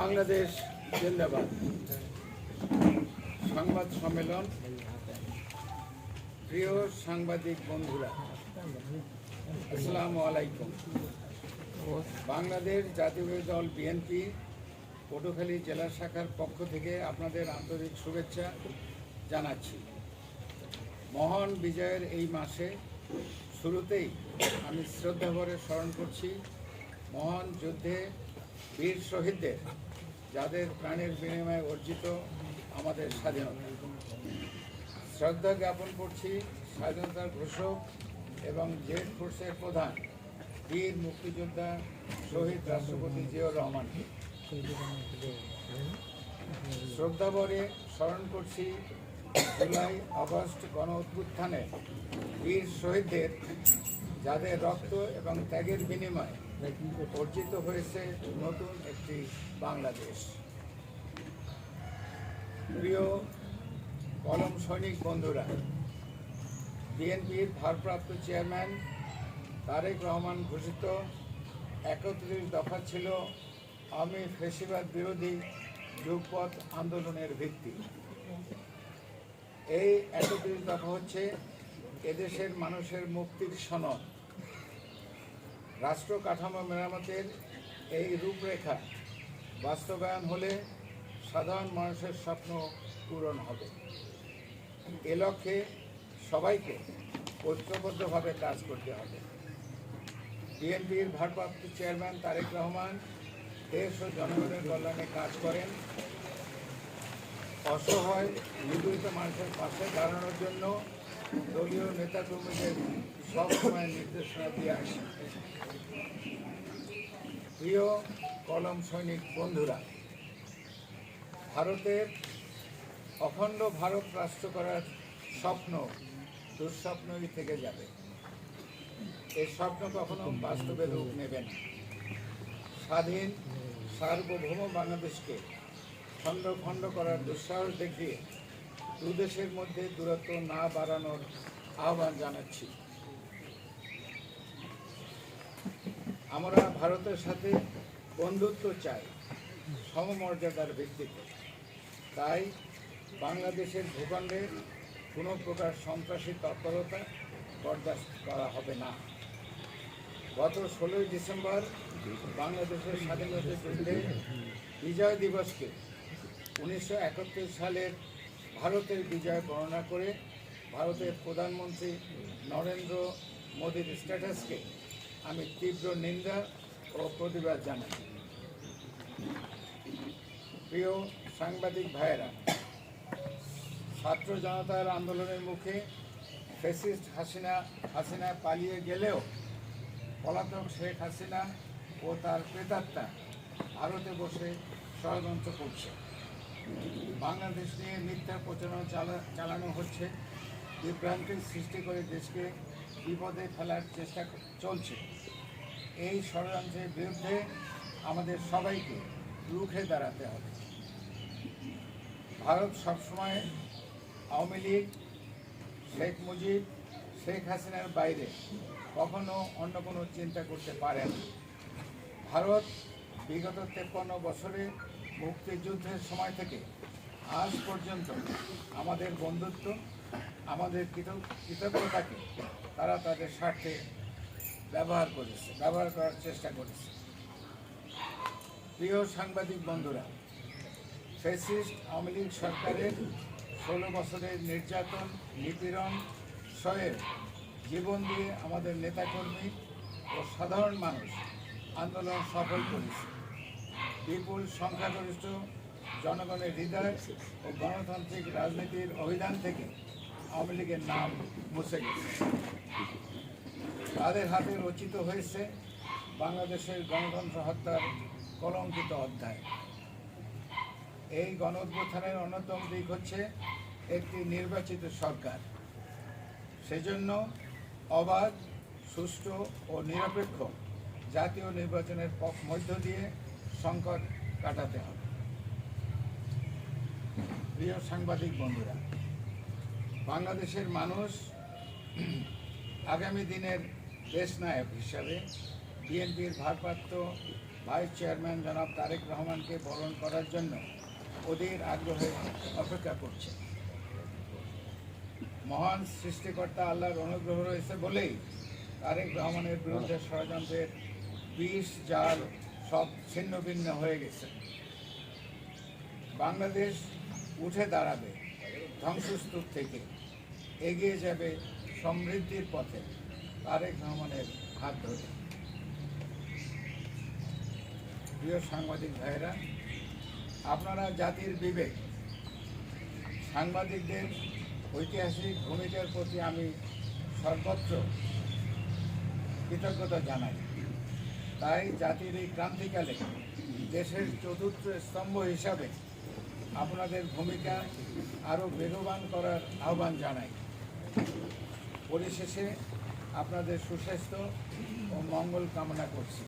বাংলাদেশ জিন্দাবাদ। সংবাদ সম্মেলন। প্রিয় সাংবাদিক বন্ধুরা, আসসালামু আলাইকুম। বাংলাদেশ জাতীয় দল বিএনপি, পটুখালী জেলা শাখার পক্ষ থেকে আপনাদের আন্তরিক শুভেচ্ছা জানাচ্ছি। মহান বিজয়ের এই মাসে শুরুতেই আমি শ্রদ্ধাভরে স্মরণ করছি মহান যুদ্ধে বীর শহীদদের, যাদের প্রাণের বিনিময়ে অর্জিত আমাদের স্বাধীনতা। শ্রদ্ধা জ্ঞাপন করছি স্বাধীনতার ঘোষক এবং জেড ফোর্সের প্রধান বীর মুক্তিযোদ্ধা শহীদ রাষ্ট্রপতি জিয়াউর রহমানকে। শ্রদ্ধাভরে স্মরণ করছি জুলাই আগস্ট গণ অভ্যুত্থানে বীর শহীদদের যাদের রক্ত এবং ত্যাগের বিনিময়ে অর্জিত হয়েছে নতুন একটি বাংলাদেশ। প্রিয় কলম সৈনিক বন্ধুরা, বিএনপির ভারপ্রাপ্ত চেয়ারম্যান তারেক রহমান ঘোষিত একত্রিশ দফা ছিল আমি ফেসিবাদ বিরোধী যুগপথ আন্দোলনের ভিত্তি। এই একত্রিশ দফা হচ্ছে এদেশের মানুষের মুক্তির সনদ। রাষ্ট্র কাঠামো মেরামতের এই রূপরেখা বাস্তবায়ন হলে সাধারণ মানুষের স্বপ্ন পূরণ হবে। এ লক্ষ্যে সবাইকে ঐক্যবদ্ধভাবে কাজ করতে হবে। বিএনপির ভারপ্রাপ্ত চেয়ারম্যান তারেক রহমান দেশ ও জনগণের কল্যাণে কাজ করেন। অসহায়, নিপীড়িত মানুষের পাশে দাঁড়ানোর জন্য দলীয় নেতাকর্মীদের সবসময় নির্দেশনা দিয়ে আসেন প্রিয় কলম সৈনিক বন্ধুরা, ভারতের অখণ্ড ভারত রাষ্ট্র করার স্বপ্ন দুঃস্বপ্নই থেকে যাবে। এই স্বপ্ন কখনো বাস্তবে রূপ নেবে না। স্বাধীন, সার্বভৌম বাংলাদেশকে খণ্ড খণ্ড করার দুঃসাহস দেখিয়ে দুদেশের মধ্যে দূরত্ব না বাড়ানোর আহ্বান জানাচ্ছি। আমরা ভারতের সাথে বন্ধুত্ব চাই, সমমর্যাদার ভিত্তিতে। তাই বাংলাদেশের ভূখণ্ডে কোনো প্রকার সন্ত্রাসী তৎপরতা বরদাস্ত করা হবে না। গত ষোলোই ডিসেম্বর বাংলাদেশের স্বাধীনতা যুদ্ধে বিজয় দিবসকে উনিশশো একাত্তর সালের ভারতের বিজয় বর্ণনা করে ভারতের প্রধানমন্ত্রী নরেন্দ্র মোদীর স্ট্যাটাসকে আমি তীব্র নিন্দা ও প্রতিবাদ জানাই। প্রিয় সাংবাদিক ভাইয়েরা, ছাত্র জনতার আন্দোলনের মুখে ফেসিস্ট হাসিনা হাসিনা পালিয়ে গেলেও পলাতক শেখ হাসিনা ও তার প্রেতাত্মা ভারতে বসে ষড়যন্ত্র করছে। বাংলাদেশ নিয়ে মিথ্যা প্রচারণা চালা, চালানো হচ্ছে। বিভ্রান্তির সৃষ্টি করে দেশকে বিপদে ফেলার চেষ্টা চলছে। এই ষড়যন্ত্রের বিরুদ্ধে আমাদের সবাইকে রুখে দাঁড়াতে হবে। ভারত সবসময় আওয়ামী লীগ, শেখ মুজিব, শেখ হাসিনার বাইরে কখনো অন্য কোনো চিন্তা করতে পারে না। ভারত বিগত তেপ্পান্ন বছরে মুক্তিযুদ্ধের সময় থেকে আজ পর্যন্ত আমাদের বন্ধুত্ব, আমাদের কৃত- কৃতজ্ঞতাকে তারা তাদের স্বার্থে ব্যবহার করেছে, ব্যবহার করার চেষ্টা করেছে। প্রিয় সাংবাদিক বন্ধুরা ফেসিস্ট আওয়ামী লীগ সরকারের ষোলো বছরের নির্যাতন, নিপীড়ন সয়ের জীবন দিয়ে আমাদের নেতাকর্মী ও সাধারণ মানুষ আন্দোলন সফল করেছে। বিপুল সংখ্যাগরিষ্ঠ জনগণের হৃদয় ও গণতান্ত্রিক রাজনীতির অভিধান থেকে আওয়ামী লীগের নাম মুছে গেছে। তাদের হাতে রচিত হয়েছে বাংলাদেশের গণতন্ত্র হত্যার কলঙ্কিত অধ্যায়। এই গণ অন্যতম দিক হচ্ছে একটি নির্বাচিত সরকার। সেজন্য অবাধ, সুষ্ঠু ও নিরপেক্ষ জাতীয় নির্বাচনের পথ মধ্য দিয়ে সংকট কাটাতে হবে। প্রিয় সাংবাদিক বন্ধুরা, বাংলাদেশের মানুষ আগামী দিনের দেশ নায়ক হিসাবে বিএনপির ভারপ্রাপ্ত ভাইস চেয়ারম্যান জনাব তারেক রহমানকে বরণ করার জন্য অধীর আগ্রহে অপেক্ষা করছে। মহান সৃষ্টিকর্তা আল্লাহর অনুগ্রহ রয়েছে বলেই তারেক রহমানের বিরুদ্ধে ষড়যন্ত্রের বিষ জাল সব ছিন্ন ভিন্ন হয়ে গেছে। বাংলাদেশ উঠে দাঁড়াবে ধ্বংসস্তূপ থেকে। এগিয়ে যাবে সমৃদ্ধির পথে। তারেক রহমানের হাত ধরে। প্রিয় সাংবাদিক ভাইরা আপনারা জাতির বিবেক, সাংবাদিকদের ঐতিহাসিক ভূমিকার প্রতি আমি সর্বত্র কৃতজ্ঞতা জানাই। তাই জাতির এই ক্রান্তিকালে দেশের চতুর্থ স্তম্ভ হিসাবে আপনাদের ভূমিকা আরও বেগবান করার আহ্বান জানাই। পরিশেষে আপনাদের সুস্বাস্থ্য ও মঙ্গল কামনা করছি।